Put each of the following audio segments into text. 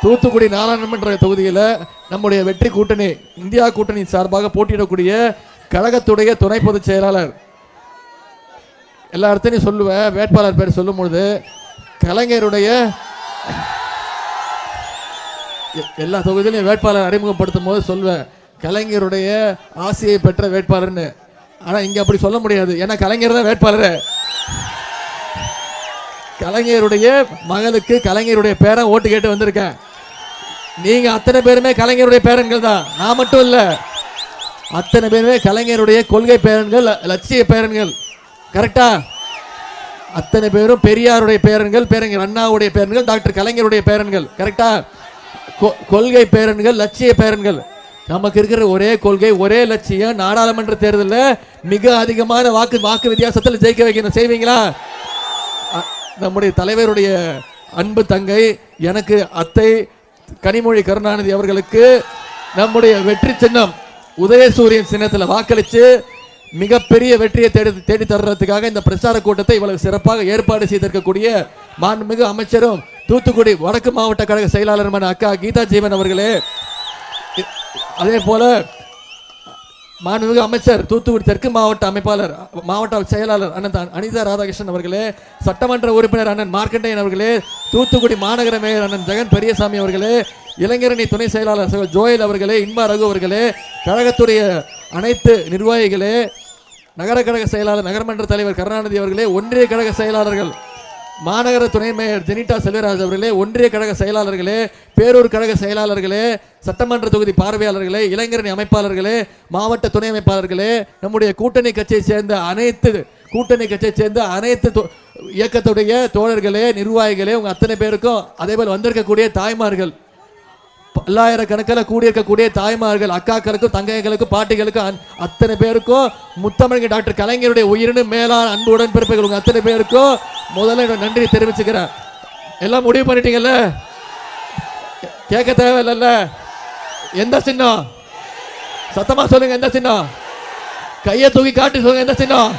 தூத்துக்குடி நாடாளுமன்ற தொகுதியில் நம்முடைய வெற்றி கூட்டணி இந்தியா கூட்டணி சார்பாக போட்டியிடக்கூடிய கழகத்துடைய துணை பொதுச் செயலாளர். எல்லா இடத்தையும் சொல்லுவேன் வேட்பாளர் பேர் சொல்லும் பொழுது கலைஞருடைய எ- எல்லா தொகுதியிலையும் வேட்பாளர் அறிமுகப்படுத்தும் போது சொல்வேன் கலைஞருடைய ஆசையை பெற்ற வேட்பாளர்னு. ஆனால் இங்கே அப்படி சொல்ல முடியாது. ஏன்னா கலைஞர் தான் வேட்பாளர். கலைஞருடைய மகளுக்கு கலைஞருடைய பேரை ஓட்டு கேட்டு வந்திருக்கேன். நீங்க அத்தனை பேருமே கலைஞருடைய பேரன்கள் தான். நான் மட்டும் இல்ல. அத்தனை பேருமே கலைஞருடைய கொள்கை பேரன்கள் லட்சிய பேரன்கள். கரெக்டா அத்தனை பேரும் பெரியாருடைய பேரன்கள் பேரன்கள் அண்ணாவுடைய பேரன்கள் டாக்டர் கலைஞருடைய பேரன்கள். கரெக்டா கொ- கொள்கை பேரன்கள் லட்சிய பேரன்கள். நமக்கு இருக்கிற ஒரே கொள்கை ஒரே லட்சியம் நாடாளுமன்ற தேர்தலில் மிக அதிகமான வாக்கு வாக்கு வித்தியாசத்தில் ஜெயிக்க வைக்கணும். செய்வீங்களா? நம்முடைய தலைவருடைய அன்பு தங்கை எனக்கு அத்தை கனிமொழி கருணாநிதி அவர்களுக்கு நம்முடைய வெற்றி சின்னம். உதயசூரியன் சின்னத்தில் வாக்களித்து மிகப்பெரிய வெற்றியை தேடி தேடி தர்றதுக்காக இந்த பிரச்சார கூட்டத்தை இவ்வளவு சிறப்பாக ஏற்பாடு செய்திருக்கக்கூடிய மாண்புமிகு அமைச்சரும் தூத்துக்குடி வடக்கு மாவட்ட கழக செயலாளருமான அக்கா கீதா ஜீவன் அவர்களே. அதே போல மாண்புமிகு அமைச்சர் தூத்துக்குடி தெற்கு மாவட்ட அமைப்பாளர் மாவட்ட செயலாளர் அண்ணன் தான் அனிதா ராதாகிருஷ்ணன் அவர்களே சட்டமன்ற உறுப்பினர் அண்ணன் மார்க்கண்டையன் அவர்களே தூத்துக்குடி மாநகர மேயர் அண்ணன் ஜெகன் பெரியசாமி அவர்களே இளைஞரணி துணை செயலாளர் ஜோயல் அவர்களே இன்பா ரகு அவர்களே கழகத்துடைய அனைத்து நிர்வாகிகளே நகர கழக செயலாளர் நகரமன்ற தலைவர் கருணாநிதி அவர்களே ஒன்றிய கழக செயலாளர்கள் மாநகர துணை மேயர் ஜெனிட்டா செல்வராஜ் அவர்களே ஒன்றிய கழக செயலாளர்களே பேரூர் கழக செயலாளர்களே சட்டமன்ற தொகுதி பார்வையாளர்களே இளைஞரணி அமைப்பாளர்களே மாவட்ட துணை அமைப்பாளர்களே நம்முடைய கூட்டணி கட்சியை சேர்ந்த அனைத்து கூட்டணி கட்சியை சேர்ந்த அனைத்து இயக்கத்துடைய தோழர்களே நிர்வாகிகளே உங்கள் அத்தனை பேருக்கும் அதே போல் வந்திருக்கக்கூடிய தாய்மார்கள் பல்லாயிரக்கணக்கில் கூடியிருக்கக்கூடிய தாய்மார்கள் அக்காக்களுக்கும் தங்கைகளுக்கும் பாட்டிகளுக்கும் அத்தனை பேருக்கும் முத்தமிழ் டாக்டர் கலைஞருடைய உயிரினு மேலான அன்பு உடன்பிறப்புகள் உங்கள் அத்தனை பேருக்கும் முதல்ல நன்றி தெரிவிச்சுக்கிறேன். எல்லாம் முடிவு பண்ணிட்டீங்கல்ல? கேட்க தேவையில்லைல்ல? எந்த சின்னம்? சத்தமா சொல்லுங்க எந்த சின்னம்? கையை தூக்கி காட்டி சொல்லுங்க எந்த சின்னம்?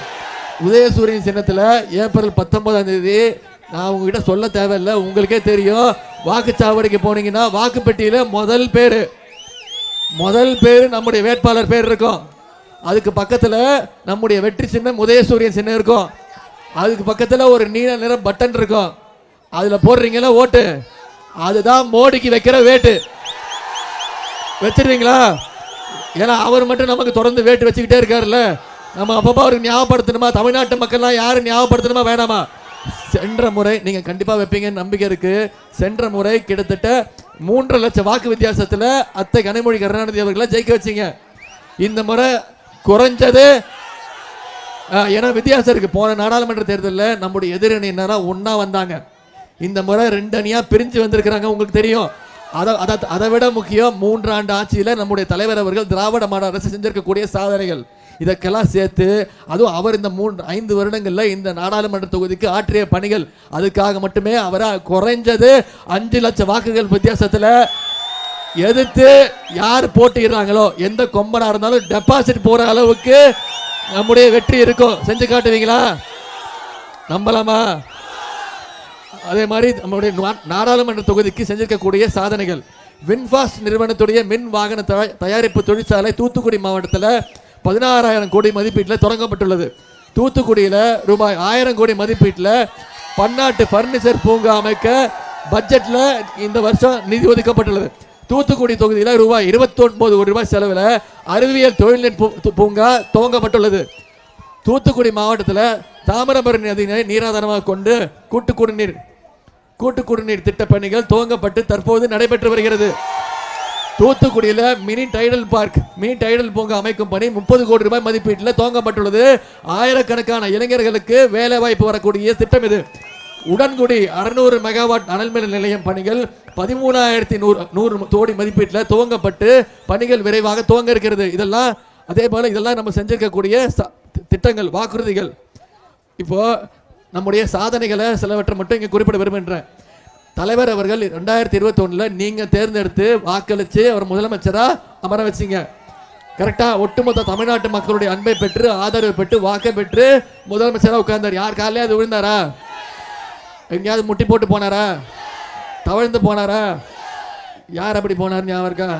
உதயசூரியன் சின்னத்தில் ஏப்ரல் பத்தொன்பதாம் தேதி நான் உங்ககிட்ட சொல்ல தேவையில்லை உங்களுக்கே தெரியும். வாக்குச்சாவடிக்கு போனீங்கன்னா வாக்குப்பெட்டியில் முதல் பேர். முதல் பேர் நம்முடைய வேட்பாளர் பேர் இருக்கும். அதுக்கு பக்கத்தில் நம்முடைய வெற்றி சின்னம் உதயசூரியன் சின்னம் இருக்கும். அதுக்கு பக்கத்தில் ஒரு நீல நிற பட்டன் இருக்கும். அதில் போடுறீங்களா ஓட்டு? அதுதான் மோடிக்கு வைக்கிற வேட்டு. வச்சிருவீங்களா? ஏன்னா அவர் மட்டும் நமக்கு தொடர்ந்து வேட்டு வச்சுக்கிட்டே இருக்காருல்ல. நம்ம அப்பப்போ அவருக்கு ஞாபகப்படுத்தணுமா? தமிழ்நாட்டு மக்கள்லாம் யாரும் ஞாபகப்படுத்தணுமா? வேணாமா? சென்ற முறை நீங்க கண்டிப்பா வைப்பீங்கன்னு நம்பிக்கை இருக்கு. சென்ற முறை கிட்டத்தட்ட மூன்றரை லட்சம் வாக்கு வித்தியாசத்துல அத்தை கனிமொழி கருணாநிதி அவர்களை ஜெயிக்க வச்சீங்க. இந்த முறை குறைஞ்சது. ஏன்னா வித்தியாசம் இருக்கு. போன நாடாளுமன்ற தேர்தலில் நம்முடைய எதிரணி என்னன்னா ஒன்றா வந்தாங்க. இந்த முறை ரெண்டு அணியா பிரிஞ்சு வந்திருக்கிறாங்க. உங்களுக்கு தெரியும். அதை அதை அதை விட முக்கியம் மூன்றாண்டு ஆட்சியில் நம்முடைய தலைவர் அவர்கள் திராவிட மாடல் அரசு செஞ்சிருக்கக்கூடிய சாதனைகள். இதற்கெல்லாம் சேர்த்து அதுவும் அவர் இந்த மூன்று ஐந்து வருடங்களில் இந்த நாடாளுமன்ற தொகுதிக்கு ஆற்றிய பணிகள் அதுக்காக மட்டுமே அவரை குறைஞ்சது அஞ்சு லட்சம் வாக்குகள் வித்தியாசத்தில் எதிர்த்து யார் போட்டிடுறாங்களோ எந்த கொம்பனாக இருந்தாலும் டெபாசிட் போகிற அளவுக்கு நம்முடைய வெற்றி இருக்கும். செஞ்சு காட்டுவீங்களா? நம்பலாமா? அதே மாதிரி நம்மளுடைய நாடாளுமன்ற தொகுதிக்கு செஞ்சிருக்கக்கூடிய சாதனைகள். வின்ஃபாஸ்ட் நிறுவனத்துடைய மின் வாகன தயாரிப்பு தொழிற்சாலை தூத்துக்குடி மாவட்டத்தில் பதினாறாயிரம் கோடி மதிப்பீட்டில் தொடங்கப்பட்டுள்ளது. தூத்துக்குடியில் ரூபாய் ஆயிரம் கோடி மதிப்பீட்டில் பன்னாட்டு ஃபர்னிச்சர் பூங்கா அமைக்க பட்ஜெட்டில் இந்த வருஷம் நிதி ஒதுக்கப்பட்டுள்ளது. தூத்துக்குடி தொகுதியில் ரூபாய் 29 கோடி ரூபாய் செலவில் அறிவியல் தொழில்நுட்ப பூ- பூங்கா துவங்கப்பட்டுள்ளது. தூத்துக்குடி மாவட்டத்தில் தாமிரபரணி நதியினை நீராதாரமாக கொண்டு கூட்டு குடிநீர் கூட்டு குடிநீர் திட்ட பணிகள் துவங்கப்பட்டு தற்போது நடைபெற்று வருகிறது. தூத்துக்குடியில் mini Tidel park mini Tidel பூங்கா அமைக்கும் பணி முப்பது கோடி ரூபாய் மதிப்பீட்டில் துவங்கப்பட்டுள்ளது. ஆயிரக்கணக்கான இளைஞர்களுக்கு வேலை வாய்ப்பு வரக்கூடிய திட்டம் இது. உடன்குடி அறுநூறு மெகாவாட் அனல்மின் நிலையம் பணிகள் பதிமூணாயிரத்தி நூறு நூறு கோடி மதிப்பீட்டில் துவங்கப்பட்டு பணிகள் விரைவாக துவங்க இருக்கிறது. இதெல்லாம் அதே போல் இதெல்லாம் நம்ம செஞ்சிருக்கக்கூடிய திட்டங்கள் வாக்குறுதிகள். இப்போது நம்முடைய சாதனைகளை சிலவற்றை மட்டும் இங்கே குறிப்பிட விரும்புகின்றேன். தலைவர் அவர்கள் ரெண்டாயிரத்தி இருபத்தொன்னில் நீங்கள் தேர்ந்தெடுத்து வாக்களித்து அவர் முதலமைச்சராக அமர வச்சிங்க. கரெக்டாக ஒட்டுமொத்த தமிழ்நாட்டு மக்களுடைய அன்பை பெற்று ஆதரவு பெற்று வாக்கை பெற்று முதலமைச்சராக உட்கார்ந்தார். யார் காலையாவது விழுந்தாரா? எங்கேயாவது முட்டி போட்டு போனாரா? தவழ்ந்து போனாரா? யார் அப்படி போனார் ஞாபகம் இருக்கா?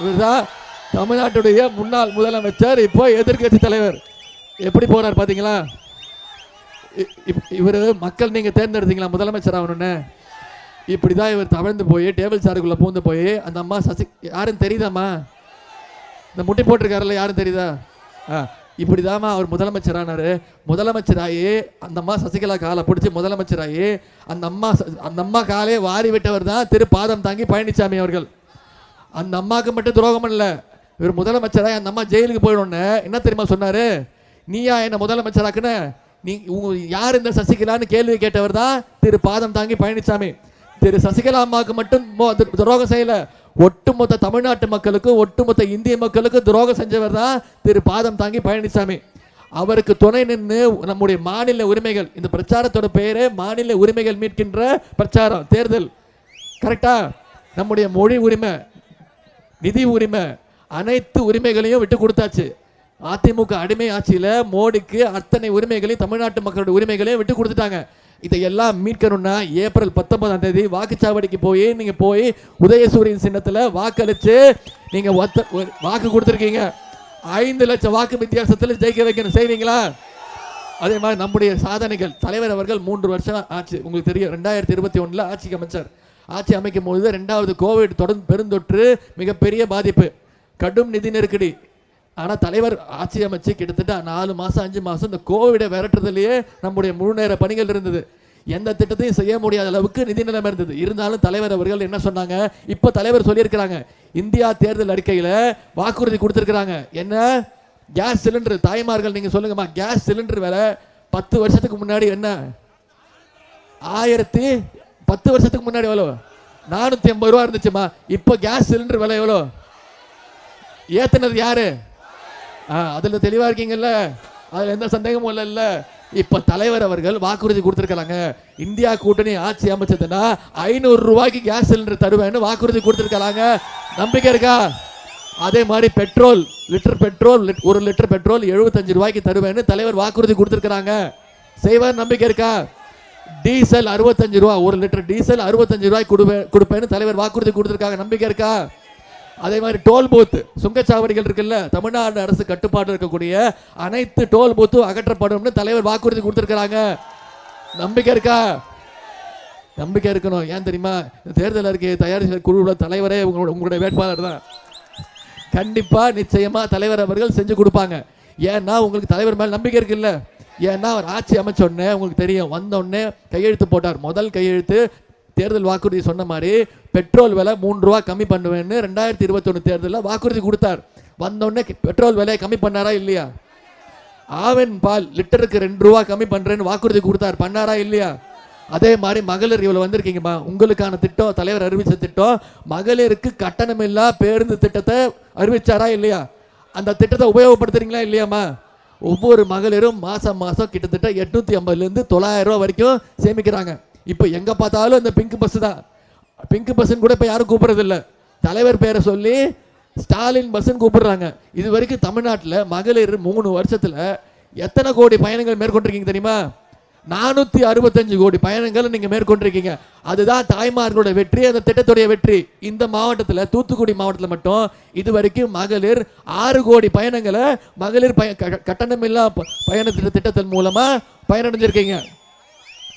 இவர்தான் தமிழ்நாட்டுடைய முன்னாள் முதலமைச்சர் இப்போ எதிர்க்கட்சி தலைவர். எப்படி போனார் பாத்தீங்களா? இவர் இப்- மக்கள் நீங்க தேர்ந்தெடுத்தீங்களா? முதலமைச்சர் ஆகணும்னு. இப்படிதான் இவர் தவழ்ந்து போய் டேபிள் சாருக்குள்ள பூந்து போய் அந்த அம்மா சசி யாரும் தெரியுதாம்மா? இந்த முட்டி போட்டிருக்காருல்ல யாரும் தெரியுதா? ஆ இப்படிதாம்மா அவர் முதலமைச்சரானார் முதலமைச்சராகி அந்த அம்மா சசிகலா காலை பிடிச்சி முதலமைச்சராகி அந்த அம்மா அந்த அம்மா காலையே வாரி விட்டவர் தான் திரு பாதம் தாங்கி பழனிசாமி அவர்கள். அந்த அம்மாவுக்கு மட்டும் துரோகம் இல்லை இவர் முதலமைச்சராக அந்த அம்மா ஜெயிலுக்கு போயிடணுன்னு என்ன தெரியுமா சொன்னார்? நீயா என்ன முதலமைச்சராக்குன்னு நீ உங்க யார் இந்த சசிகலான்னு கேள்வி கேட்டவர் தான்? திரு பாதம் தாங்கி பழனிசாமி திரு சசிகலா அம்மாவுக்கு மட்டும் துரோகம் செய்யல. ஒட்டுமொத்த தமிழ்நாட்டு மக்களுக்கும் ஒட்டுமொத்த இந்திய மக்களுக்கு துரோகம் செஞ்சவர் தான் திரு பாதம் தாங்கி பழனிசாமி அவருக்கு துணை நின்று நம்முடைய மாநில உரிமைகள் இந்த பிரச்சாரத்தோட பெயரே மாநில உரிமைகள் மீட்கின்ற பிரச்சாரம் தேர்தல். கரெக்டா நம்முடைய மொழி உரிமை நிதி உரிமை அனைத்து உரிமைகளையும் விட்டு கொடுத்தாச்சு. அதிமுக அடிமை ஆட்சியில் மோடிக்கு அத்தனை உரிமைகளையும் தமிழ்நாட்டு மக்களுடைய உரிமைகளையும் விட்டு கொடுத்துட்டாங்க. இதையெல்லாம் மீட்கணும்னா ஏப்ரல் பத்தொன்பதாம் தேதி வாக்குச்சாவடிக்கு போய் நீங்கள் போய் உதயசூரியன் சின்னத்தில் வாக்களித்து நீங்கள் ஒத்த வாக்கு கொடுத்துருக்கீங்க. ஐந்து லட்சம் வாக்கு வித்தியாசத்தில் ஜெயிக்க வைக்கணும். செய்வீங்களா? அதே மாதிரி நம்முடைய சாதனைகள். தலைவர் அவர்கள் மூன்று வருஷம் ஆச்சு. உங்களுக்கு தெரியும் ரெண்டாயிரத்தி இருபத்தி ஒன்றில் ஆட்சிக்கு அமைச்சர். ஆட்சி அமைக்கும் பொழுது ரெண்டாவது கோவிட் தொடர்ந்து பெருந்தொற்று மிகப்பெரிய பாதிப்பு. கடும் நிதி நெருக்கடி. ஆனால் தலைவர் ஆட்சி அமைச்சு கிட்டத்தட்ட நாலு மாதம் அஞ்சு மாதம் இந்த கோவிடை விரட்டுறதுலேயே நம்முடைய முழு நேர பணிகள் இருந்தது. எந்த திட்டத்தையும் செய்ய முடியாத அளவுக்கு நிதி நிலைமை இருந்தது. இருந்தாலும் தலைவர் அவர்கள் என்ன சொன்னாங்க? இப்போ தலைவர் சொல்லியிருக்கிறாங்க. இந்தியா தேர்தல் அறிக்கையில் வாக்குறுதி கொடுத்துருக்குறாங்க. என்ன? Gas cylinder. தாய்மார்கள் நீங்கள் சொல்லுங்கம்மா. கேஸ் சிலிண்டர் விலை பத்து வருஷத்துக்கு முன்னாடி என்ன? ஆயிரத்தி பத்து வருஷத்துக்கு முன்னாடி எவ்வளோ நானூற்றி ஐம்பது ரூபா இருந்துச்சுமா இப்போ கேஸ் சிலிண்டர் விலை எவ்வளோ ஏத்துனது யாரு? ஆ, அதுல தெளிவா இருக்கீங்கல்ல? அதுல எந்த சந்தேகமும் இல்லைல்ல இப்ப தலைவர் அவர்கள் வாக்குறுதி கொடுத்திருக்காங்க இந்தியா கூட்டணி ஆட்சி அமைச்சதுன்னா ஐநூறு ரூபாய்க்கு கேஸ் சிலிண்டர் தருவேன்னு வாக்குறுதி கொடுத்திருக்காங்க நம்பிக்கை இருக்கா? அதே மாதிரி பெட்ரோல் லிட்டர் பெட்ரோல் ஒரு லிட்டர் பெட்ரோல் எழுபத்தஞ்சு ரூபாய்க்கு தருவேன்னு தலைவர் வாக்குறுதி கொடுத்திருக்காங்க செய்வார் நம்பிக்கை இருக்கா? டீசல் அறுபத்தஞ்சு ரூபா ஒரு லிட்டர் டீசல் அறுபத்தஞ்சு ரூபாய்க்கு கொடுப்பேன் கொடுப்பேன்னு தலைவர் வாக்குறுதி கொடுத்திருக்காங்க. நம்பிக்கை இருக்கா? அதே மாதிரி டோல் பூத் சுங்கச்சாவடிகள் இருக்குல்ல தமிழ்நாடு அரசு கட்டுப்பாடு இருக்கக்கூடிய அனைத்து டோல் பூத்தும் அகற்றப்படும்னு தலைவர் வாக்குறுதி கொடுத்துருக்கிறாங்க. நம்பிக்கை இருக்கா? நம்பிக்கை இருக்கணும். ஏன் தெரியுமா? தேர்தல் அறிக்கையை தயாரித்த குழுவோட தலைவரே உங்களோட உங்களுடைய வேட்பாளர் தான். கண்டிப்பா நிச்சயமா தலைவர் அவர்கள் செஞ்சு கொடுப்பாங்க. ஏன்னா உங்களுக்கு தலைவர் மேல் நம்பிக்கை இருக்குல்ல. ஏன்னா அவர் ஆட்சி அமைச்சோடனே உங்களுக்கு தெரியும். வந்தோடனே கையெழுத்து போட்டார். முதல் கையெழுத்து தேர்தல் வாக்குறுதி சொன்ன மாதிரி பெட்ரோல் விலை மூன்று ரூபா கம்மி பண்ணுவேன்னு ரெண்டாயிரத்தி இருபத்தொன்னு தேர்தலில் வாக்குறுதி கொடுத்தார். வந்தோடனே பெட்ரோல் விலையை கம்மி பண்ணாரா இல்லையா? ஆவின் பால் லிட்டருக்கு ரெண்டு ரூபா கம்மி பண்ணுறேன்னு வாக்குறுதி கொடுத்தார். பண்ணாரா இல்லையா? அதே மாதிரி மகளிர் இவ்வளோ வந்திருக்கீங்கம்மா. உங்களுக்கான திட்டம் தலைவர் அறிவித்த திட்டம் மகளிருக்கு கட்டணமில்லா பேருந்து திட்டத்தை அறிவிச்சாரா இல்லையா? அந்த திட்டத்தை உபயோகப்படுத்துறீங்களா இல்லையாம்மா? ஒவ்வொரு மகளிரும் மாதம் மாதம் கிட்டத்தட்ட எட்நூற்றி ஐம்பதுலேருந்து தொள்ளாயிரம் ரூபா வரைக்கும் சேமிக்கிறாங்க. இப்போ எங்கே பார்த்தாலும் இந்த பிங்க் பஸ் தான். பிங்க் பஸ்ன்னு கூட இப்போ யாரும் கூப்பிட்றதில்ல. தலைவர் பேரை சொல்லி ஸ்டாலின் பஸ்ன்னு கூப்பிடுறாங்க. இது வரைக்கும் தமிழ்நாட்டில் மகளிர் மூணு வருஷத்தில் எத்தனை கோடி பயணங்கள் மேற்கொண்டிருக்கீங்க தெரியுமா? நானூற்றி அறுபத்தஞ்சு கோடி பயணங்களை நீங்கள் மேற்கொண்டிருக்கீங்க. அதுதான் தாய்மார்களோட வெற்றி அந்த திட்டத்துடைய வெற்றி. இந்த மாவட்டத்தில் தூத்துக்குடி மாவட்டத்தில் மட்டும் இது வரைக்கும் மகளிர் ஆறு கோடி பயணங்களை மகளிர் பய க- கட்டணமில்லா பயண திட்டத்தின் மூலமாக பயனடைஞ்சிருக்கீங்க.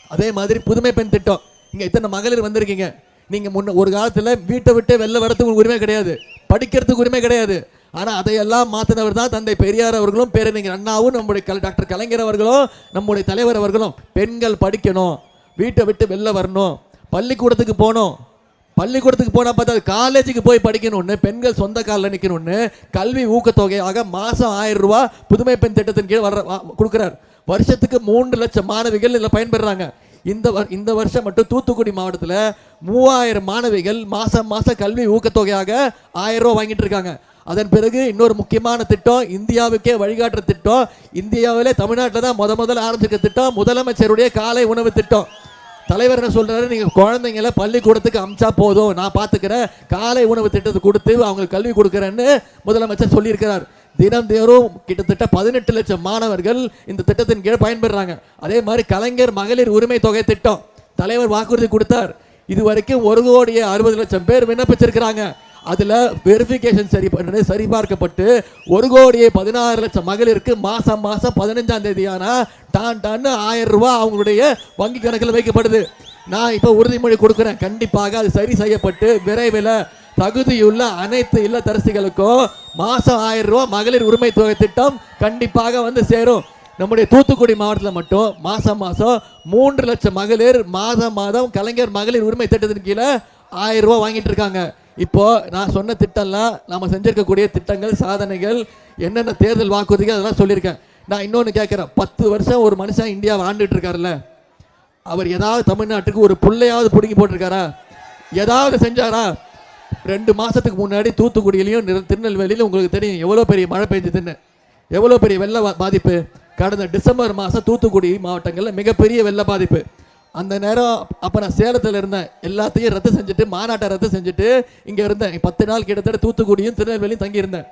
அதே மாதிரி புதுமை பெண் திட்டம். இங்கே இத்தனை மகளிர் வந்திருக்கீங்க. நீங்கள் முன்ன ஒரு காலத்தில் வீட்டை விட்டு வெளில வரத்துக்கு உரிமை கிடையாது. படிக்கிறதுக்கு உரிமை கிடையாது. ஆனால் அதையெல்லாம் மாற்றினவர் தான் தந்தை பெரியார் அவர்களும் பேரறிஞர் அண்ணாவும் நம்முடைய கல் டாக்டர் கலைஞர் அவர்களும் நம்முடைய தலைவர் அவர்களும். பெண்கள் படிக்கணும் வீட்டை விட்டு வெளில வரணும் பள்ளிக்கூடத்துக்கு போகணும். பள்ளிக்கூடத்துக்கு போனால் பார்த்தா காலேஜுக்கு போய் படிக்கணும்னு பெண்கள் சொந்த காலில் நிற்கணும்னு கல்வி ஊக்கத்தொகையாக மாதம் ஆயிரம் ரூபா புதுமை பெண் திட்டத்தின் கீழ் வர்ற வா- கொடுக்குறார். வருஷத்துக்கு மூன்று லட்சம் மாணவிகள் இதில் பயன்பெறாங்க. இந்த வ- இந்த வருஷம் மட்டும் தூத்துக்குடி மாவட்டத்தில் மூவாயிரம் மாணவிகள் மாதம் மாதம் கல்வி ஊக்கத்தொகையாக ஆயிரம் ரூபா வாங்கிட்டு இருக்காங்க. அதன் பிறகு இன்னொரு முக்கியமான திட்டம் இந்தியாவுக்கே வழிகாட்டுற திட்டம் இந்தியாவிலே தமிழ்நாட்டில் தான் முத முதல்ல ஆரம்பிச்சிருக்க திட்டம் முதலமைச்சருடைய காலை உணவு திட்டம். தலைவர் என்ன சொல்கிறாரு நீங்கள் குழந்தைங்கள பள்ளிக்கூடத்துக்கு அமிச்சா போதும் நான் பார்த்துக்கிறேன் காலை உணவு திட்டத்தை கொடுத்து அவங்களுக்கு கல்வி கொடுக்குறேன்னு முதலமைச்சர் சொல்லியிருக்கிறார். தினம் கிட்டத்தட்ட பதினெட்டு லட்சம் மாணவர்கள் இந்த திட்டத்தின் கீழ் பயன்பெறாங்க. அதே மாதிரி கலைஞர் மகளிர் உரிமை தொகை திட்டம். தலைவர் வாக்குறுதி கொடுத்தார். இது வரைக்கும் ஒரு கோடியே அறுபது லட்சம் பேர் விண்ணப்பிச்சிருக்கிறாங்க. அதில் வெரிஃபிகேஷன் சரி பண்ணி சரிபார்க்கப்பட்டு ஒரு கோடியே பதினாறு லட்சம் மகளிருக்கு மாதம் மாதம் பதினஞ்சாம் தேதியானா டான் டான்னு ஆயிரம் ரூபா அவங்களுடைய வங்கி கணக்கில் வைக்கப்படுது. நான் இப்போ உறுதிமொழி கொடுக்குறேன். கண்டிப்பாக அது சரி செய்யப்பட்டு விரைவில் தகுதியுள்ள அனைத்து இல்லத்தரசிகளுக்கும் மாசம் ஆயிரம் ரூபாய் மகளிர் உரிமை தொகை திட்டம் கண்டிப்பாக வந்து சேரும். நம்முடைய தூத்துக்குடி மாவட்டத்தில் மட்டும் மாசம் மாசம் மூன்று லட்சம் மகளிர் மாதம் மாதம் கலைஞர் மகளிர் உரிமை திட்டத்தின் கீழே ஆயிரம் ரூபாய் வாங்கிட்டு இருக்காங்க. இப்போ நான் சொன்ன திட்டம்லாம் நம்ம செஞ்சிருக்கக்கூடிய திட்டங்கள் சாதனைகள் என்னென்ன தேர்தல் வாக்குறுதிகள் அதெல்லாம் சொல்லியிருக்கேன். நான் இன்னொன்று கேட்குறேன். பத்து வருஷம் ஒரு மனுஷன் இந்தியாவை ஆண்டுட்டு இருக்காருல்ல. அவர் ஏதாவது தமிழ்நாட்டுக்கு ஒரு புள்ளையாவது பிடுங்கி போட்டிருக்காரா? ஏதாவது செஞ்சாரா? ரெண்டு மாதத்துக்கு முன்னாடி தூத்துக்குடியிலையும் திருநெல்வேலியிலும் உங்களுக்கு தெரியும் எவ்வளோ பெரிய மழை பெஞ்சதுன்னு எவ்வளோ பெரிய வெள்ள பாதிப்பு. கடந்த டிசம்பர் மாதம் தூத்துக்குடி மாவட்டங்களில் மிகப்பெரிய வெள்ள பாதிப்பு. அந்த நேரம் அப்போ நான் சேலத்தில் இருந்தேன். எல்லாத்தையும் ரத்து செஞ்சுட்டு மாநாட்டை ரத்து செஞ்சுட்டு இங்கே இருந்தேன். பத்து நாள் கிட்டத்தட்ட தூத்துக்குடியும் திருநெல்வேலியும் தங்கியிருந்தேன்.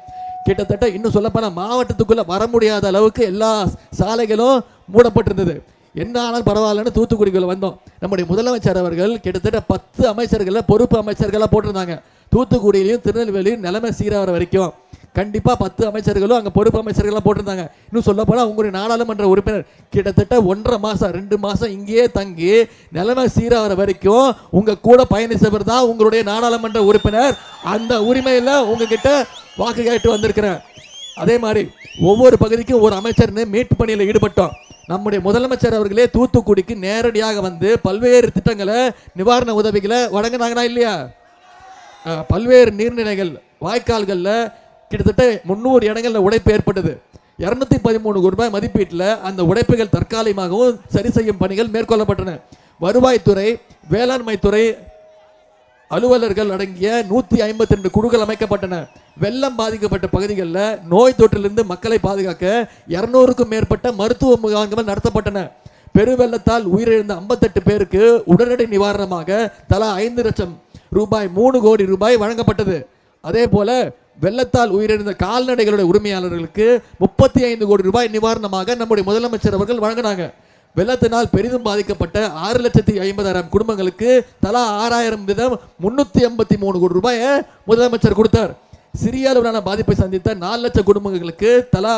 கிட்டத்தட்ட இன்னும் சொல்லப்போனால் மாவட்டத்துக்குள்ளே வர முடியாத அளவுக்கு எல்லா சாலைகளும் மூடப்பட்டிருந்தது. என்ன ஆனால் பரவாயில்லன்னு தூத்துக்குடிக்குள்ளே வந்தோம். நம்முடைய முதலமைச்சர் அவர்கள் கிட்டத்தட்ட பத்து அமைச்சர்களை பொறுப்பு அமைச்சர்களாக போட்டிருந்தாங்க. தூத்துக்குடியிலையும் திருநெல்வேலியும் நிலைமை சீராகிற வரைக்கும் கண்டிப்பாக பத்து அமைச்சர்களும் அங்கே பொறுப்பு அமைச்சர்கள்லாம் போட்டிருந்தாங்க. இன்னும் சொல்ல போனால் உங்களுடைய நாடாளுமன்ற உறுப்பினர் கிட்டத்தட்ட ஒன்றரை மாதம் ரெண்டு மாதம் இங்கேயே தங்கி நிலைமை சீராகிற வரைக்கும் உங்கள் கூட பயணிச்சவர் தான் உங்களுடைய நாடாளுமன்ற உறுப்பினர். அந்த உரிமையில் உங்ககிட்ட வாக்கு கேட்டு வந்திருக்கிறேன். அதே மாதிரி ஒவ்வொரு பகுதிக்கும் ஒரு அமைச்சர்னு மீட்பு பணியில் ஈடுபட்டோம். நம்முடைய முதலமைச்சர் அவர்களே தூத்துக்குடிக்கு நேரடியாக வந்து பல்வேறு திட்டங்களை நிவாரண உதவிகளை வழங்கினாங்கன்னா இல்லையா? பல்வேறு நீர்நிலைகள் வாய்க்கால்களில் கிட்டத்தட்ட முந்நூறு இடங்களில் உடைப்பு ஏற்பட்டது. இரநூத்தி பதிமூணு ரூபாய் மதிப்பீட்டில் அந்த உடைப்புகள் தற்காலிகமாகவும் சரி செய்யும் பணிகள் மேற்கொள்ளப்பட்டன. வருவாய்த்துறை வேளாண்மைத்துறை அலுவலர்கள் அடங்கிய நூற்றி ஐம்பத்தி ரெண்டு குழுக்கள் அமைக்கப்பட்டன. வெள்ளம் பாதிக்கப்பட்ட பகுதிகளில் நோய் தொற்றிலிருந்து மக்களை பாதுகாக்க இரநூறுக்கும் மேற்பட்ட மருத்துவ முகாம்கள் நடத்தப்பட்டன. பெருவெள்ளத்தால் உயிரிழந்த 58 பேருக்கு உடனடி நிவாரணமாக தலா ஐந்து லட்சம் ரூபாய் மூணு கோடி ரூபாய் வழங்கப்பட்டது. அதே போல வெள்ளத்தால் உயிரிழந்த கால்நடைகளுடைய உரிமையாளர்களுக்கு முப்பத்தி ஐந்து கோடி ரூபாய் நிவாரணமாக நம்முடைய முதலமைச்சர் அவர்கள் வழங்கினாங்க. வெள்ளத்தினால் பெரிதும் பாதிக்கப்பட்ட ஆறு லட்சத்தி ஐம்பதாயிரம் குடும்பங்களுக்கு தலா ஆறாயிரம் வீதம் முன்னூத்தி எண்பத்தி மூணு கோடி ரூபாயை முதலமைச்சர் கொடுத்தார். சிறிய அளவிலான பாதிப்பை சந்தித்த நாலு லட்சம் குடும்பங்களுக்கு தலா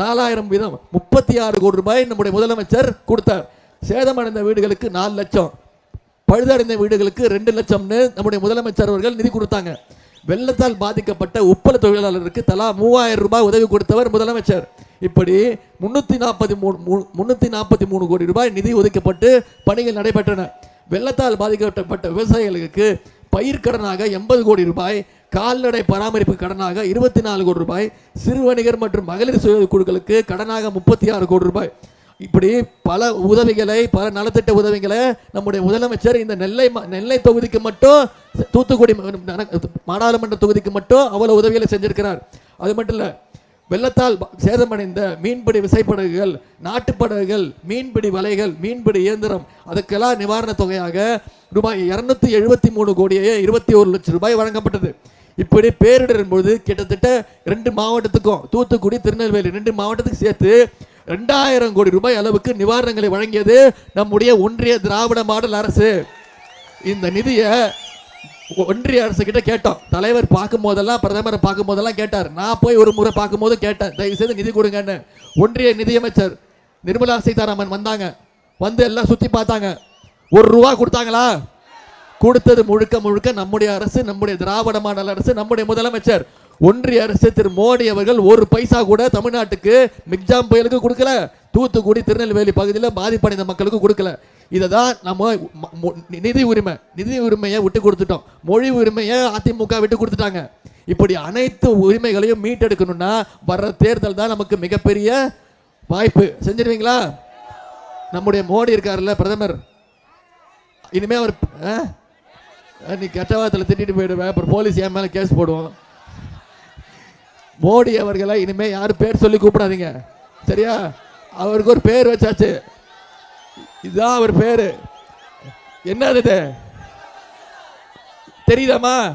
நாலாயிரம் வீதம் முப்பத்தி ஆறு கோடி ரூபாய் நம்முடைய முதலமைச்சர் கொடுத்தார். சேதமடைந்த வீடுகளுக்கு நாலு லட்சம். பழுதடைந்த வீடுகளுக்கு ரெண்டு லட்சம்னு நம்முடைய முதலமைச்சர் அவர்கள் நிதி கொடுத்தாங்க. வெள்ளத்தால் பாதிக்கப்பட்ட உப்பள தொழிலாளருக்கு தலா மூவாயிரம் ரூபாய் உதவி கொடுத்தவர் முதலமைச்சர். இப்படி முன்னூற்றி நாற்பத்தி மூணு முன்னூற்றி நாற்பத்தி மூணு கோடி ரூபாய் நிதி ஒதுக்கப்பட்டு பணிகள் நடைபெற்றன. வெள்ளத்தால் பாதிக்கப்பட்ட விவசாயிகளுக்கு பயிர் கடனாக எண்பது கோடி ரூபாய் கால்நடை பராமரிப்பு கடனாக இருபத்தி நாலு கோடி ரூபாய் சிறு வணிகர் மற்றும் மகளிர் சுய குழுக்களுக்கு கடனாக முப்பத்தி ஆறு கோடி ரூபாய். இப்படி பல உதவிகளை பல நலத்திட்ட உதவிகளை நம்முடைய முதலமைச்சர் இந்த நெல்லை ம- நெல்லை தொகுதிக்கு மட்டும் தூத்துக்குடி நாடாளுமன்ற தொகுதிக்கு மட்டும் அவ்வளோ உதவிகளை செஞ்சிருக்கிறார். அது மட்டும் இல்லை வெள்ளத்தால் சேதமடைந்த மீன்பிடி விசைப்படகுகள் நாட்டுப்படகுகள் மீன்பிடி வலைகள் மீன்பிடி இயந்திரம் அதுக்கெல்லாம் நிவாரணத் தொகையாக ரூபாய் இரநூத்தி எழுபத்தி மூணு கோடியே இருபத்தி ஒரு லட்சம் ரூபாய் வழங்கப்பட்டது. இப்படி பேரிடரின் பொழுது கிட்டத்தட்ட ரெண்டு மாவட்டத்துக்கும் தூத்துக்குடி திருநெல்வேலி ரெண்டு மாவட்டத்துக்கு சேர்த்து ரெண்டாயிரம் கோடி ரூபாய் அளவுக்கு நிவாரணங்களை வழங்கியது நம்முடைய ஒன்றிய திராவிட மாடல் அரசு. இந்த நிதியை ஒன்றிய அரசு கிட்ட கேட்டோம். தலைவர் பார்க்கும் போதெல்லாம் பிரதமரை பார்க்கும் போதெல்லாம் கேட்டார். நான் போய் ஒரு முறை பார்க்கும் போது கேட்டேன். தயவு செய்து நிதி கொடுங்கன்னு. ஒன்றிய நிதியமைச்சர் நிர்மலா சீதாராமன் வந்தாங்க. வந்து எல்லாம் சுத்தி பார்த்தாங்க. ஒரு ரூபா கொடுத்தாங்களா? கொடுத்தது முழுக்க முழுக்க நம்முடைய அரசு நம்முடைய திராவிட மாடல் அரசு நம்முடைய முதலமைச்சர். ஒன்றிய அரசு திரு மோடி அவர்கள் ஒரு பைசா கூட தமிழ்நாட்டுக்கு மிக்ஜாம் புயலுக்கு கொடுக்கல. தூத்துக்குடி திருநெல்வேலி பகுதியில் பாதிப்படைந்த மக்களுக்கு கொடுக்கல. இதை தான் நம்ம மொ- நிதி உரிமை நிதி உரிமையை விட்டு கொடுத்துட்டோம். மொழி உரிமையை அதிமுக விட்டு கொடுத்துட்டாங்க. இப்படி அனைத்து உரிமைகளையும் மீட்டெடுக்கணும்னா வர்ற தேர்தல் தான் நமக்கு மிகப்பெரிய வாய்ப்பு. செஞ்சிருவீங்களா? நம்முடைய மோடி இருக்காருல்ல பிரதமர். இனிமே அவர் ஆ? நீ கெட்ட வார்த்தையில் திட்டிட்டு போயிடுவேன் அப்புறம் போலீஸ் என் மேலே கேஸ் போடுவோம் மோடி அவர்களை? இனிமே யாரும் பேர் சொல்லி கூப்பிடாதீங்க. சரியா? அவருக்கு ஒரு பேர் வச்சாச்சு. இதுதான் அவர் பேரு. என்னது இது? தெரியுதாம்மா?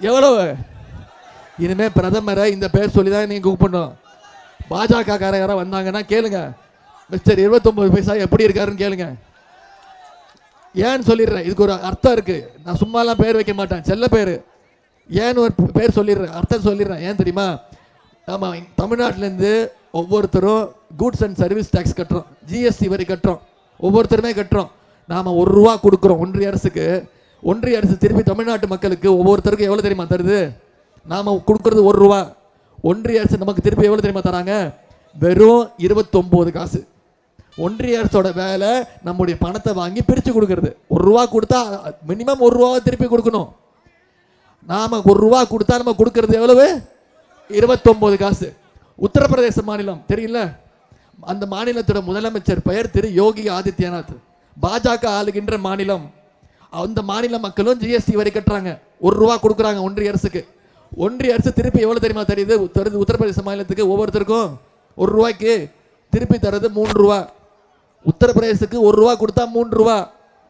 எவ்வளவு? இனிமே பிரதமரை இந்த பேர் சொல்லி தான் நீங்க கூப்பிடணும். பாஜக கார யாரா வந்தாங்கன்னா கேளுங்க. மிஸ்டர் இருபத்தொன்பது பைசா எப்படி இருக்காருன்னு கேளுங்க. ஏன்னு சொல்லிடுறேன். இதுக்கு ஒரு அர்த்தம் இருக்கு. நான் சும்மாலாம் பேர் வைக்க மாட்டேன். செல்ல பேர். ஏன்னு ஒரு பேர் சொல்லிடுறேன் அர்த்தம் சொல்லிடுறேன். ஏன் தெரியுமா? ஆமாம் தமிழ்நாட்டிலேருந்து ஒவ்வொருத்தரும் கூட்ஸ் அண்ட் சர்வீஸ் டேக்ஸ் கட்டுறோம். ஜிஎஸ்டி வரி கட்டுறோம். ஒவ்வொருத்தருமே கட்டுறோம். நாம் ஒரு ரூபா கொடுக்குறோம் ஒன்றிய அரசுக்கு. ஒன்றிய அரசு திருப்பி தமிழ்நாட்டு மக்களுக்கு ஒவ்வொருத்தருக்கும் எவ்வளோ தெரியுமா தருது? நாம் கொடுக்குறது ஒரு ரூபா. ஒன்றிய அரசு நமக்கு திருப்பி எவ்வளோ தெரியுமா தராங்க? வெறும் இருபத்தொம்போது காசு. ஒன்றிய அரசோட வேலை நம்முடைய பணத்தை வாங்கி பிரித்து கொடுக்கறது. ஒரு ரூபா கொடுத்தா மினிமம் ஒரு ரூபாவை திருப்பி கொடுக்கணும். நாம ஒரு ரூபா கொடுத்தா நம்ம கொடுக்கறது எவ்வளவு? இருபத்தொன்பது காசு. உத்தரப்பிரதேச மாநிலம் தெரியல அந்த மாநிலத்தோட முதலமைச்சர் பெயர் திரு யோகி ஆதித்யநாத். பாஜக ஆளுகின்ற மாநிலம். அந்த மாநில மக்களும் ஜிஎஸ்டி வரி கட்டுறாங்க. ஒரு ரூபா கொடுக்குறாங்க ஒன்றிய அரசுக்கு. ஒன்றிய அரசு திருப்பி எவ்வளோ தெரியுமா தெரியுது? தருது உத்தரப்பிரதேச மாநிலத்துக்கு ஒவ்வொருத்தருக்கும். ஒரு ரூபாய்க்கு திருப்பி தர்றது மூன்று ரூபா. உத்தரப்பிரதேசத்துக்கு ஒரு ரூபா கொடுத்தா மூன்று ரூபா.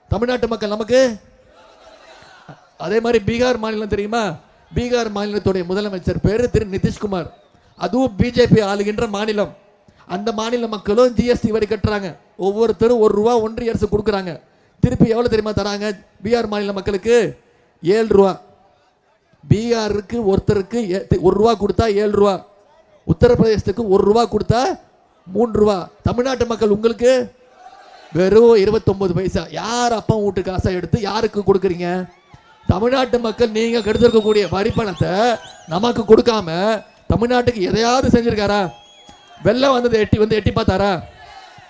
தமிழ்நாட்டு மக்கள் நமக்கு அதே மாதிரி பீகார் மாநிலம் தெரியுமா? பீகார் மாநிலத்துடைய முதலமைச்சர் பேர் திரு நிதிஷ்குமார். அதுவும் பிஜேபி ஆளுகின்ற மாநிலம். அந்த மாநில மக்களும் ஜிஎஸ்டி வரி கட்டுறாங்க. ஒவ்வொருத்தரும் ஒரு ரூபா ஒன்றிய அரசு கொடுக்குறாங்க. திருப்பி எவ்வளோ தெரியுமா தராங்க? பீகார் மாநில மக்களுக்கு? ஏழு ரூபா. பீகாருக்கு ஒருத்தருக்கு ஒரு ரூபா கொடுத்தா ஏழு ரூபா. உத்தரப்பிரதேசத்துக்கு ஒரு ரூபா கொடுத்தா மூன்று ரூபா. தமிழ்நாட்டு மக்கள் உங்களுக்கு? வெறும் இருபத்தொம்பது பைசா. யார் அப்பா வீட்டு காசை எடுத்து யாருக்கு கொடுக்குறீங்க? தமிழ்நாட்டு மக்கள் நீங்க கெடுத்திருக்கக்கூடிய வரி பணத்தை நமக்கு கொடுக்காம தமிழ்நாட்டுக்கு எதையாவது செஞ்சிருக்காரா? வெள்ளம் வந்தது எட்டி வந்து எட்டி பார்த்தாரா?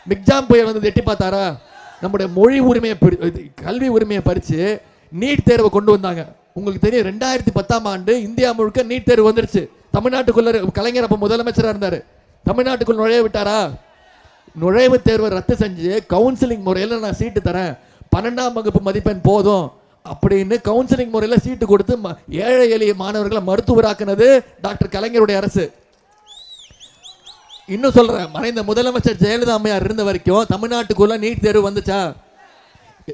மிக்ஜாம் புயல் வந்தது எட்டி பார்த்தாரா? நம்முடைய மொழி உரிமையை இது கல்வி உரிமையை பறித்து நீட் தேர்வை கொண்டு வந்தாங்க. உங்களுக்கு தெரியும் ரெண்டாயிரத்தி பத்தாம் ஆண்டு இந்தியா முழுக்க நீட் தேர்வு வந்துருச்சு. தமிழ்நாட்டுக்குள்ள கலைஞர் அப்போ முதலமைச்சராக இருந்தார். தமிழ்நாட்டுக்குள் நுழைய விட்டாரா? நுழைவுத் தேர்வை ரத்து செஞ்சு கவுன்சிலிங் முறையில் நான் சீட்டு தரேன். பன்னெண்டாம் வகுப்பு மதிப்பெண் போதும். அப்படின்னு கவுன்சிலிங் முறையில் சீட்டு கொடுத்து ம- ஏழை எளிய மாணவர்களை மருத்துவராக்குனது டாக்டர் கலைஞருடைய அரசு. இன்னும் சொல்கிறேன் மறைந்த முதலமைச்சர் ஜெயலலிதா அம்மையார் இருந்த வரைக்கும் தமிழ்நாட்டுக்குள்ளே நீட் தேர்வு வந்துச்சா?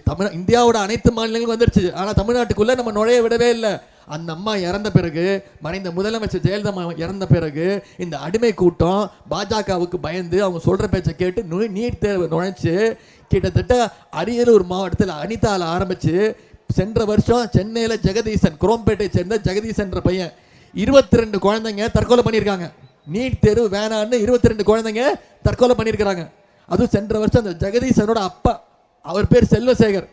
தமிழ் இந்தியாவோட அனைத்து மாநிலங்களும் வந்துருச்சு. ஆனால் தமிழ்நாட்டுக்குள்ளே நம்ம நுழைய விடவே இல்லை. அந்த அம்மா இறந்த பிறகு மறைந்த முதலமைச்சர் ஜெயலலிதா அம்மா இறந்த பிறகு இந்த அடிமை கூட்டம் பாஜகவுக்கு பயந்து அவங்க சொல்கிற பேச்சை கேட்டு நீட் தேர்வு நுழைச்சு கிட்டத்தட்ட அரியலூர் மாவட்டத்தில் அனிதாவில் ஆரம்பித்து சென்ற வருஷம் சென்னையில் ஜெகதீசன் குரோம்பேட்டை சேர்ந்த ஜெகதீசன்ற பையன். இருபத்தி ரெண்டு குழந்தைங்க தற்கொலை பண்ணியிருக்காங்க. நீட் தேர்வு வேணான்னு இருபத்தி ரெண்டு குழந்தைங்க தற்கொலை பண்ணியிருக்கிறாங்க. அதுவும் சென்ற வருஷம் அந்த ஜெகதீசனோட அப்பா அவர் பேர் செல்வசேகர்.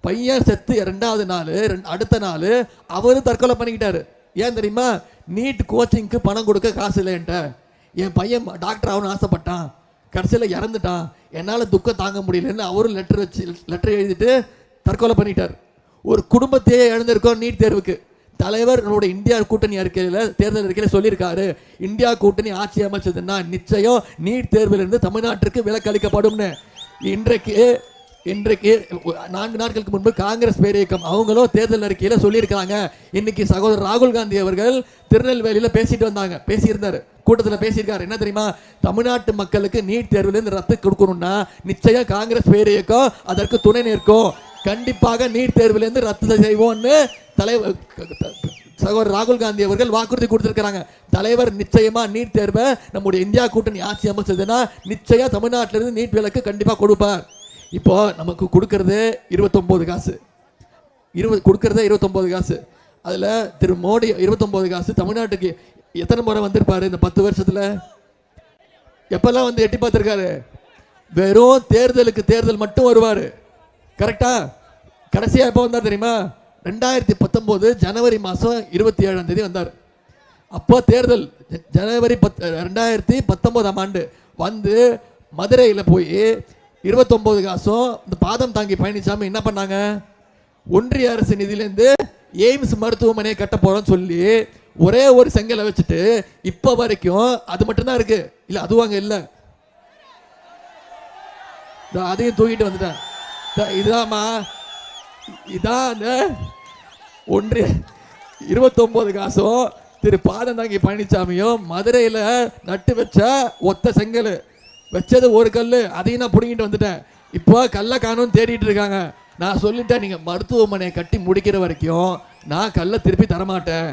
பையன் செத்து ரெண்டாவது நாள் அடுத்த நாள் அவரும் தற்கொலை பண்ணிக்கிட்டாரு. ஏன் தெரியுமா? நீட் கோச்சிங்க்கு பணம் கொடுக்க காசு இல்லைன்ட்ட. என் பையன் டாக்டர் ஆகணும்னு ஆசைப்பட்டான். கடைசியில் இறந்துட்டான். என்னால் துக்கம் தாங்க முடியலன்னு அவரும் லெட்டர் வச்சு லெட்டர் எழுதிட்டு தற்கொலை பண்ணிட்டார். ஒரு குடும்பத்தையே இழந்திருக்கோம் நீட் தேர்வுக்கு. தலைவர் நம்மளுடைய இந்தியா கூட்டணி அறிக்கையில் தேர்தல் அறிக்கையில் சொல்லியிருக்காரு. இந்தியா கூட்டணி ஆட்சி அமைச்சதுன்னா நிச்சயம் நீட் தேர்விலிருந்து தமிழ்நாட்டிற்கு விலக்கு அளிக்கப்படும்னு. இன்றைக்கு இன்றைக்கு நான்கு நாட்களுக்கு முன்பு காங்கிரஸ் பேரியக்கம் அவங்களும் தேர்தல் அறிக்கையில் சொல்லியிருக்காங்க இன்னைக்கு சகோதரர் ராகுல் காந்தி அவர்கள் திருநெல்வேலியில் பேசிட்டு வந்தாங்க. பேசியிருந்தார். கூட்டத்தில் பேசியிருக்காரு. என்ன தெரியுமா? தமிழ்நாட்டு மக்களுக்கு நீட் தேர்வுலேருந்து ரத்து கொடுக்கணும்னா நிச்சயம் காங்கிரஸ் பேரியக்கம் அதற்கு துணை நிற்கும். கண்டிப்பாக நீட் தேர்விலிருந்து ரத்து செய்வோம்னு தலைவர் சகோதரர் ராகுல் காந்தி அவர்கள் வாக்குறுதி கொடுத்துருக்கிறாங்க. தலைவர் நிச்சயமா நீட் தேர்வை நம்முடைய இந்தியா கூட்டணி ஆட்சி அமைச்சதுன்னா நிச்சயம் தமிழ்நாட்டிலிருந்து நீட் விலக்கு கண்டிப்பா கொடுப்பார். இப்போ நமக்கு கொடுக்கறது இருபத்தொம்போது காசு. இருபது கொடுக்கறதே இருபத்தொம்போது காசு. அதில் திரு மோடி இருபத்தொம்போது காசு. தமிழ்நாட்டுக்கு எத்தனை முறை வந்திருப்பார் இந்த பத்து வருஷத்தில்? எப்பெல்லாம் வந்து எட்டி பார்த்துருக்காரு? வெறும் தேர்தலுக்கு தேர்தல் மட்டும் வருவார். கரெக்டா? கடைசியாக எப்போ வந்தார் தெரியுமா? ரெண்டாயிரத்தி பத்தொம்போது ஜனவரி மாதம் இருபத்தி ஏழாம் தேதி வந்தார். அப்போ தேர்தல் ஜனவரி பத் ரெண்டாயிரத்தி பத்தொம்போதாம் ஆண்டு வந்து மதுரையில் போய் இருபத்தொம்போது காசும் இந்த பாதம் தாங்கி பழனிசாமி என்ன பண்ணாங்க? ஒன்றிய அரசு நிதியிலேருந்து எய்ம்ஸ் மருத்துவமனையை கட்ட போகிறோன்னு சொல்லி ஒரே ஒரு செங்கலை வச்சுட்டு இப்போ வரைக்கும் அது மட்டும்தான் இருக்குது இல்லை அதுவும் அங்கே இல்லை. அதையும் தூக்கிட்டு வந்துட்டேன். இதாம்மா. இதான் அந்த ஒன்றிய இருபத்தொன்பது காசும் திரு பாதந்தாங்கி பழனிசாமியும் மதுரையில் நட்டு வச்ச ஒத்த செங்கல். வச்சது ஒரு கல் அதையும் நான் பிடுங்கிட்டு வந்துட்டேன். இப்போ கல்லை காணும்னு தேடிட்டு இருக்காங்க. நான் சொல்லிட்டேன் நீங்கள் மருத்துவமனையை கட்டி முடிக்கிற வரைக்கும் நான் கல்லை திருப்பி தரமாட்டேன்.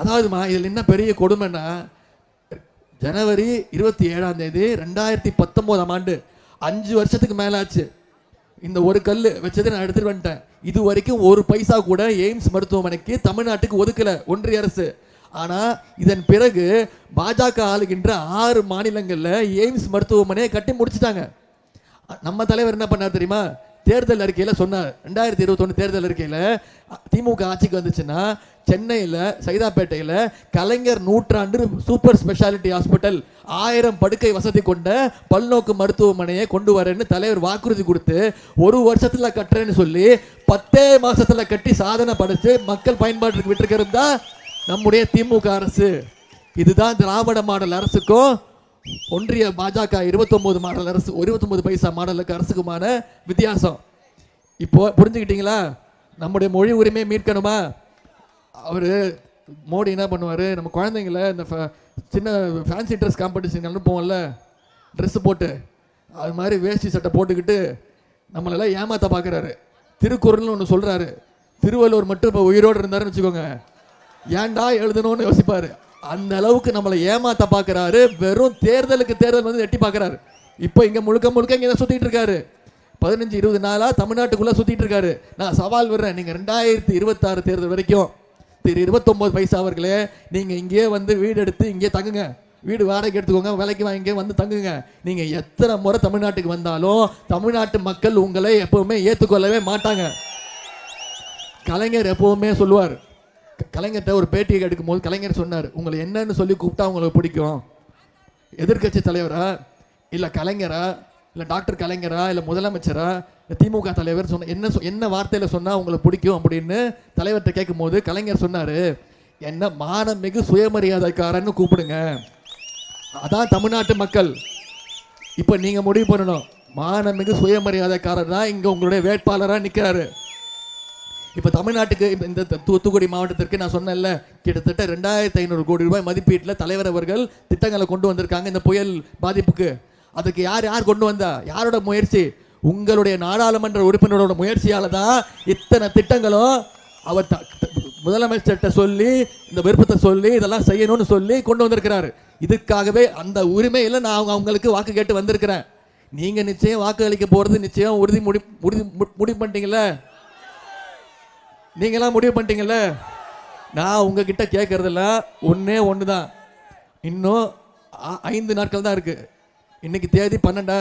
அதாவதுமா இதில் என்ன பெரிய கொடுமைன்னா ஜனவரி இருபத்தி ஏழாம் தேதி ரெண்டாயிரத்தி பத்தொம்போதாம் ஆண்டு அஞ்சு வருஷத்துக்கு மேல ஆச்சு இந்த ஒரு கல் வச்சதை நான் எடுத்துட்டு வந்துட்டேன். இது வரைக்கும் ஒரு பைசா கூட எய்ம்ஸ் மருத்துவமனைக்கு தமிழ்நாட்டுக்கு ஒதுக்கல ஒன்றிய அரசு. ஆனா இதன் பிறகு பாஜக ஆளுகின்ற ஆறு மாநிலங்கள்ல எய்ம்ஸ் மருத்துவமனையை கட்டி முடிச்சிட்டாங்க. நம்ம தலைவர் என்ன பண்ணார் தெரியுமா? தேர்தல் அறிக்கையில் சொன்னார் ரெண்டாயிரத்தி இருபத்தொன்னு தேர்தல் அறிக்கையில் திமுக ஆட்சிக்கு வந்துச்சுன்னா சென்னையில் சைதாப்பேட்டையில் கலைஞர் நூற்றாண்டு சூப்பர் ஸ்பெஷாலிட்டி ஹாஸ்பிட்டல் ஆயிரம் படுக்கை வசதி கொண்ட பல்நோக்கு மருத்துவமனையை கொண்டு வரேன்னு தலைவர் வாக்குறுதி கொடுத்து ஒரு வருஷத்தில் கட்டுறேன்னு சொல்லி பத்தே மாதத்தில் கட்டி சாதனை படைச்சு மக்கள் பயன்பாட்டுக்கு விட்டுருக்கிறது? தான் நம்முடைய திமுக அரசு. இதுதான் திராவிட மாடல் அரசுக்கும் ஒன்றிய பாஜக 29 மாடல் அரசு 29 பைசா மாடலுக்கு அரசுக்குமான வித்தியாசம். இப்போ புரிஞ்சுக்கிட்டீங்களா? நம்முடைய மொழி உரிமையை மீட்கணுமா? அவர் மோடி என்ன பண்ணுவார்? நம்ம குழந்தைங்கள இந்த ஃப- சின்ன ஃபேன்சி ட்ரெஸ் காம்படிஷன் அனுப்புவோம்ல ட்ரெஸ்ஸு போட்டு அது மாதிரி வேஷ்டி சட்டை போட்டுக்கிட்டு நம்மளெல்லாம் ஏமாத்த பார்க்குறாரு திருக்குறள்னு ஒன்று சொல்கிறாரு திருவள்ளுவர் மட்டும் இப்போ உயிரோடு இருந்தாருன்னு வச்சுக்கோங்க. ஏன்டா எழுதணும்னு யோசிப்பார். அந்த அளவுக்கு நம்மளை ஏமாத்த பார்க்குறாரு வெறும் தேர்தலுக்கு தேர்தல் வந்து எட்டி பார்க்குறாரு இப்போ இங்கே முழுக்க முழுக்க இங்கே தான் சுற்றிட்டு இருக்காரு. பதினஞ்சு இருபது நாளாக தமிழ்நாட்டுக்குள்ளே சுற்றிட்டு இருக்காரு. நான் சவால் விடுறேன். நீங்கள் ரெண்டாயிரத்தி இருபத்தாறு தேர்தல் வரைக்கும். திரு இருபத்தொம்போது பைசா அவர்களே நீங்கள் இங்கேயே வந்து வீடு எடுத்து இங்கேயே தங்குங்க. வீடு வாடகை எடுத்துக்கோங்க விலைக்கு வாங்கி வந்து தங்குங்க. நீங்கள் எத்தனை முறை தமிழ்நாட்டுக்கு வந்தாலும் தமிழ்நாட்டு மக்கள் உங்களை எப்பவுமே ஏற்றுக்கொள்ளவே மாட்டாங்க. கலைஞர் எப்பவுமே சொல்லுவார் கலைஞர்கிட்ட ஒரு பேட்டியை எடுக்கும்போது கலைஞர் சொன்னார் உங்களை என்னன்னு சொல்லி கூப்பிட்டா உங்களுக்கு பிடிக்கும். எதிர்க்கட்சி தலைவரா? இல்லை கலைஞரா? இல்லை டாக்டர் கலைஞரா? இல்லை முதலமைச்சரா? இல்லை திமுக தலைவர் சொன்ன என்ன சொ- என்ன வார்த்தையில் சொன்னால் உங்களுக்கு பிடிக்கும் அப்படின்னு தலைவர்கிட்ட கேட்கும்போது கலைஞர் சொன்னார் என்ன மானமிகு சுயமரியாதைக்காரன்னு கூப்பிடுங்க. அதான் தமிழ்நாட்டு மக்கள். இப்போ நீங்கள் முடிவு பண்ணணும். மானமிகு சுயமரியாதைக்காரர் தான் இங்கே உங்களுடைய வேட்பாளராக நிற்கிறாரு இப்போ தமிழ்நாட்டுக்கு இந்த த- தூத்துக்குடி மாவட்டத்திற்கு நான் சொன்னேன்ல கிட்டத்தட்ட ரெண்டாயிரத்தி ஐநூறு கோடி ரூபாய் மதிப்பீட்டில் தலைவர் அவர்கள் திட்டங்களை கொண்டு வந்திருக்காங்க இந்த புயல் பாதிப்புக்கு. அதுக்கு யார் யார் கொண்டு வந்தா? யாரோட முயற்சி? உங்களுடைய நாடாளுமன்ற உறுப்பினரோட முயற்சியால் தான் இத்தனை திட்டங்களும் அவர் த- முதலமைச்சர்கிட்ட சொல்லி இந்த விருப்பத்தை சொல்லி இதெல்லாம் செய்யணும்னு சொல்லி கொண்டு வந்திருக்கிறாரு. இதுக்காகவே அந்த உரிமையில் நான் அவங்க அவங்களுக்கு வாக்கு கேட்டு வந்திருக்கிறேன். நீங்கள் நிச்சயம் வாக்கு அளிக்க போகிறது நிச்சயம் உறுதி முடி உறுதி முடி முடிவு பண்ணிட்டீங்களே நீங்களாம் முடிவு பண்ணிட்டீங்கல்ல? நான் உங்ககிட்ட கேட்கறதில்ல ஒன்றே ஒன்று தான் இன்னும் ஐந்து நாட்கள் தான் இருக்கு. இன்னைக்கு தேதி பன்னெண்டா?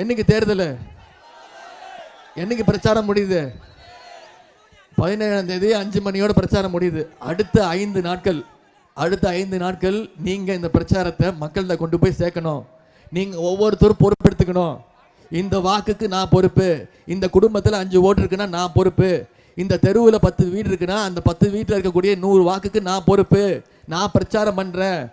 என்னைக்கு தேர்தல்? என்னைக்கு பிரச்சாரம் முடியுது? பதினேழாம் தேதி அஞ்சு மணியோட பிரச்சாரம் முடியுது. அடுத்த ஐந்து நாட்கள் அடுத்த ஐந்து நாட்கள் நீங்கள் இந்த பிரச்சாரத்தை மக்கள்கிட்ட கொண்டு போய் சேர்க்கணும். நீங்கள் ஒவ்வொருத்தரும் பொறுப்பெடுத்துக்கணும். இந்த வாக்குக்கு நான் பொறுப்பு. இந்த குடும்பத்தில் அஞ்சு ஓட்டு இருக்குன்னா நான் பொறுப்பு. இந்த தெருவில் பத்து வீடு இருக்குன்னா அந்த பத்து வீட்டில் இருக்கக்கூடிய நூறு வாக்குக்கு நான் பொறுப்பு. நான் பிரச்சாரம் பண்ணுறேன்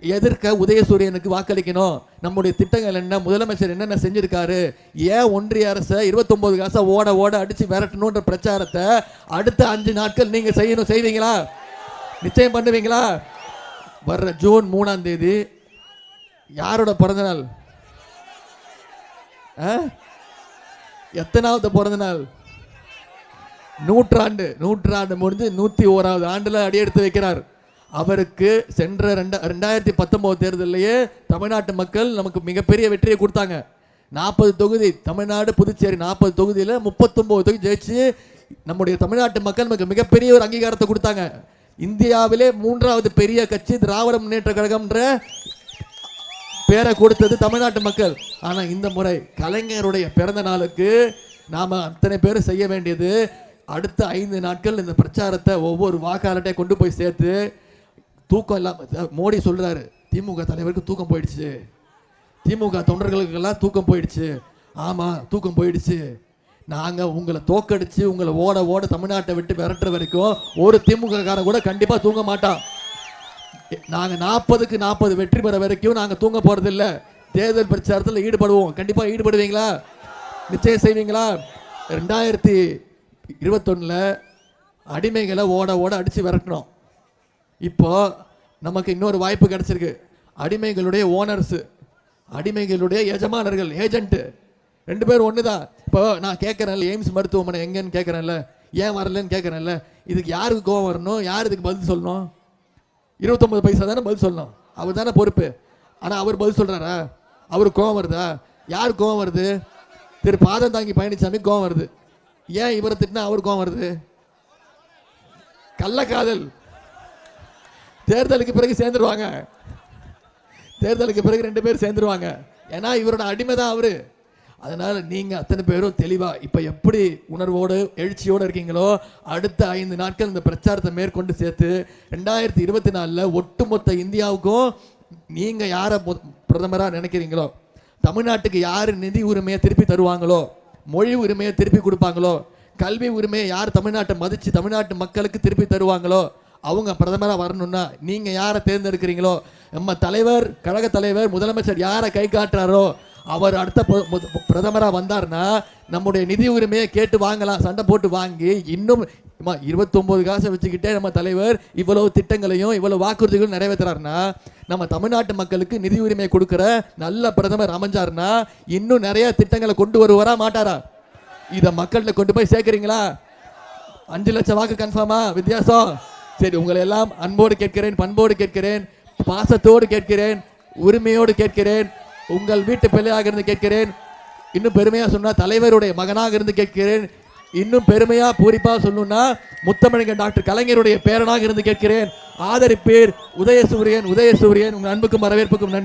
எதிர்க்க உதயசூரியனுக்கு வாக்களிக்கணும். நம்முடைய திட்டங்கள் என்ன? முதலமைச்சர் என்னென்ன செஞ்சிருக்காரு? ஏன் ஒன்றிய அரசை 29 காசை ஓட ஓட அடித்து விரட்டணுன்ற பிரச்சாரத்தை அடுத்த அஞ்சு நாட்கள் நீங்கள் செய்யணும். செய்வீங்களா? நிச்சயம் பண்ணுவீங்களா? வர்ற ஜூன் மூணாம் தேதி யாரோட பிறந்தநாள் ஆ? எத்தனாவது பிறந்தநாள் நூற்றாண்டு நூற்றாண்டு முடிஞ்சு நூற்றி ஓராவது ஆண்டில் அடியெடுத்து வைக்கிறார். அவருக்கு சென்ற ரெண்டா ரெண்டாயிரத்தி பத்தொம்போது தேர்தலையே தமிழ்நாட்டு மக்கள் நமக்கு மிகப்பெரிய வெற்றியை கொடுத்தாங்க. நாற்பது தொகுதி தமிழ்நாடு புதுச்சேரி நாற்பது தொகுதியில் முப்பத்தொம்போது தொகுதி ஜெயிச்சு நம்முடைய தமிழ்நாட்டு மக்கள் நமக்கு மிகப்பெரிய ஒரு அங்கீகாரத்தை கொடுத்தாங்க. இந்தியாவிலே மூன்றாவது பெரிய கட்சி திராவிட முன்னேற்ற கழகம்ன்ற பேரை கொடுத்தது தமிழ்நாட்டு மக்கள். ஆனால் இந்த முறை கலைஞருடைய பிறந்த நாளுக்கு நாம் அத்தனை பேர் செய்ய வேண்டியது அடுத்த ஐந்து நாட்கள் இந்த பிரச்சாரத்தை ஒவ்வொரு வாக்காளர்கிட்டையும் கொண்டு போய் சேர்த்து தூக்கம் இல்லாமல் மோடி சொல்கிறாரு திமுக தலைவருக்கு தூக்கம் போயிடுச்சு. திமுக தொண்டர்களுக்கெல்லாம் தூக்கம் போயிடுச்சு. ஆமாம் தூக்கம் போயிடுச்சு. நாங்கள் உங்களை தோக்கடிச்சு உங்களை ஓட ஓட தமிழ்நாட்டை விட்டு விரட்டுற வரைக்கும் ஒரு திமுக காரன் கூட கண்டிப்பாக தூங்க மாட்டான். நாங்கள் நாற்பதுக்கு நாற்பது வெற்றி பெற வரைக்கும் நாங்கள் தூங்க போகிறதில்ல தேர்தல் பிரச்சாரத்தில் ஈடுபடுவோம். கண்டிப்பாக ஈடுபடுவீங்களா? நிச்சயம் செய்வீங்களா? ரெண்டாயிரத்தி இருபத்தொன்னில் அடிமைகளை ஓட ஓட அடித்து விரட்டணும் இப்போ நமக்கு இன்னொரு வாய்ப்பு கிடச்சிருக்கு. அடிமைகளுடைய ஓனர்ஸு அடிமைகளுடைய எஜமானர்கள் ஏஜென்ட்டு ரெண்டு பேர் ஒன்று தான் இப்போ நான் கேட்குறேன்ல எய்ம்ஸ் மருத்துவமனை எங்கேன்னு கேட்குறேன்ல ஏன் வரலன்னு கேட்குறேன்ல இதுக்கு யாருக்கு கோவம் வரணும் யார் இதுக்கு பதில் சொல்லணும்? இருபத்தொம்பது பைசா தானே பதில் சொல்லணும். அவர் தானே பொறுப்பு. ஆனால் அவர் பதில் சொல்கிறாரா அவருக்கு கோவம் வருதா? யார் கோவம் வருது? திரு பாதம் தாங்கி பழனிசாமி கோவம் வருது. ஏன் இவரை திட்டினா அவர் கோவம் வருது? கள்ளக்காதல் தேர்தலுக்கு பிறகு சேர்ந்துருவாங்க. தேர்தலுக்கு பிறகு ரெண்டு பேர் சேர்ந்துருவாங்க. ஏன்னா இவரோட அடிமை தான் அவரு. அதனால நீங்க அத்தனை பேரும் தெளிவா இப்ப எப்படி உணர்வோடு எழுச்சியோடு இருக்கீங்களோ அடுத்த ஐந்து நாட்கள் இந்த பிரச்சாரத்தை மேற்கொண்டு சேர்த்து ரெண்டாயிரத்தி இருபத்தி நாலுல ஒட்டுமொத்த இந்தியாவுக்கும் நீங்க யாரை மு- பிரதமரா நினைக்கிறீங்களோ? தமிழ்நாட்டுக்கு யார் நிதி உரிமையை திருப்பி தருவாங்களோ? மொழி உரிமையை திருப்பி கொடுப்பாங்களோ? கல்வி உரிமையை யார் தமிழ்நாட்டை மதித்து தமிழ்நாட்டு மக்களுக்கு திருப்பி தருவாங்களோ? அவங்க பிரதமராக வரணும்னா நீங்கள் யாரை தேர்ந்தெடுக்கிறீங்களோ? நம்ம தலைவர் கழக தலைவர் முதலமைச்சர் யாரை கை காட்டுறாரோ? அவர் அடுத்த ப- வந்தார்னா நம்முடைய நிதி உரிமையை கேட்டு வாங்கலாம் சண்டை போட்டு வாங்கி இன்னும் இருபத்தொம்போது காசை வச்சுக்கிட்டே நம்ம தலைவர் இவ்வளவு திட்டங்களையும் இவ்வளவு வாக்குறுதிகளும் நிறைவேற்றுறாருன்னா நம்ம தமிழ்நாட்டு மக்களுக்கு நிதி உரிமை கொடுக்கிற நல்ல பிரதமர் அமைஞ்சாருன்னா இன்னும் நிறைய திட்டங்களை கொண்டு வருவாரா மாட்டாரா? இதை மக்கள்கிட்ட கொண்டு போய் சேர்க்குறீங்களா? அஞ்சு லட்சம் வாக்கு கன்ஃபார்மா வித்தியாசம். சரி உங்களை எல்லாம் அன்போடு கேட்கிறேன் பண்போடு கேட்கிறேன் பாசத்தோடு கேட்கிறேன் உரிமையோடு கேட்கிறேன் உங்கள் வீட்டு பிள்ளையாக இருந்து கேட்கிறேன் இன்னும் பெருமையாக சொன்னால் தலைவருடைய மகனாக இருந்து கேட்கிறேன் இன்னும் பெருமையா பூரிப்பா சொல்லணும்னா முத்தமிழங்க டாக்டர் கலைஞருடைய பேரனாக இருந்து கேட்கிறேன். ஆதரிப்பேர் உதயசூரியன் உதயசூரியன் உங்கள் அன்புக்கும் வரவேற்புக்கும் நன்றி.